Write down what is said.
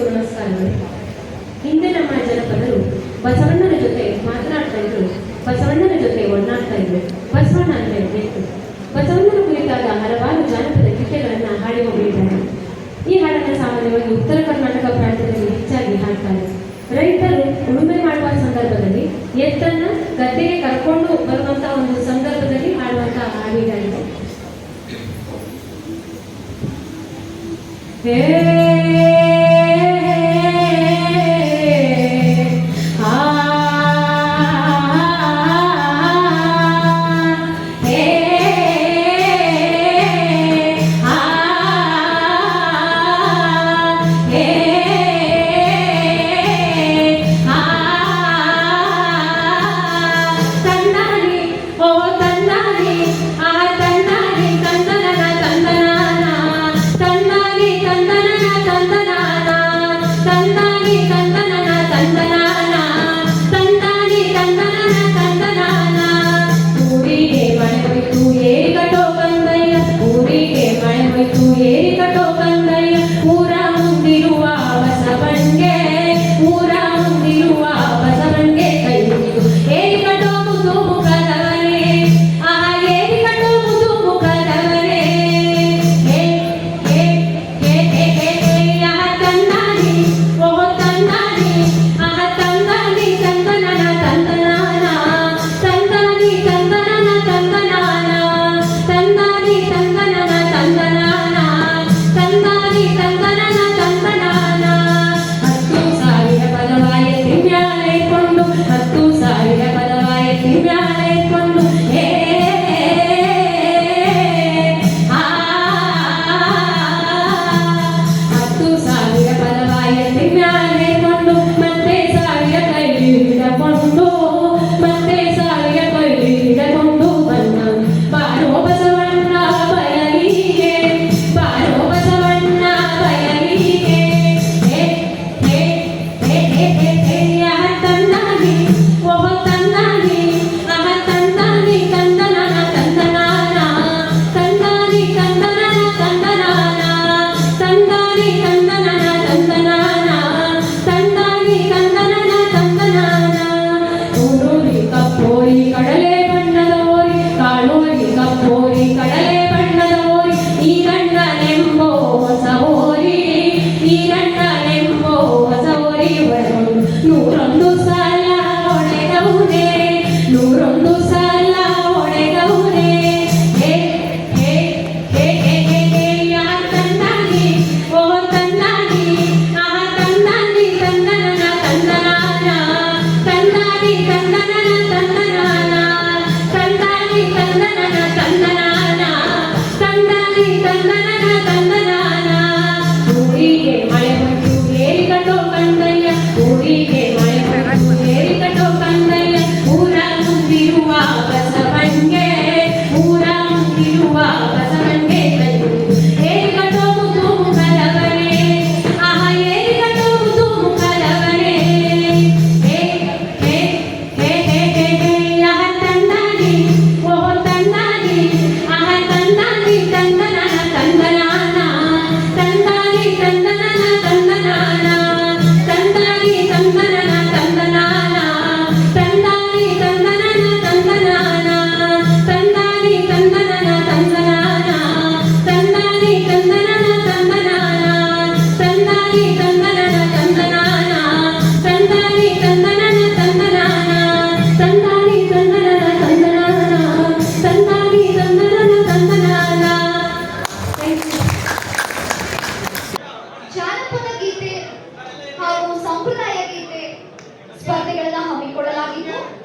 ಎಲ್ಲರಿಗೂ ಹಿಂದೆ ನಮ್ಮ ಜನಪದರು ಬಸವಣ್ಣನ ಜೊತೆ ಮಾತನಾಡ್ತಾ ಇದ್ರು. ಬಸವಣ್ಣನ ಜೊತೆ ಒಡನಾಡ್ತಾ ಇದ್ರು. ಬಸವಣ್ಣ ಅಂದ್ರೆ ಬೇಕು ಬಸವಣ್ಣನ ಕುರಿತಾದ ಹಲವಾರು ಜಾನಪದ ಗೀತೆಗಳನ್ನ ಹಾಡಿ ಹೋಗಿದ್ದಾರೆ ಈ ಹಾಡಿನ ಸಾಮಾನ್ಯವಾಗಿ ಉತ್ತರ ಕರ್ನಾಟಕ ಪ್ರಾಂತ್ಯದಲ್ಲಿ ಹೆಚ್ಚಾಗಿ ಹಾಡ್ತಾರೆ. ರೈತರು ಉಳುಮೆ ಮಾಡುವ ಸಂದರ್ಭದಲ್ಲಿ ಎತ್ತನ್ನ ಗದ್ದೆಗೆ ಕರ್ಕೊಂಡು ಬರುವಂತಹ ಒಂದು ಸಂದರ್ಭದಲ್ಲಿ ಹಾಡುವಂತಹ ಹಾಡಿದಾಗಿದೆ ಹೇ por el hábito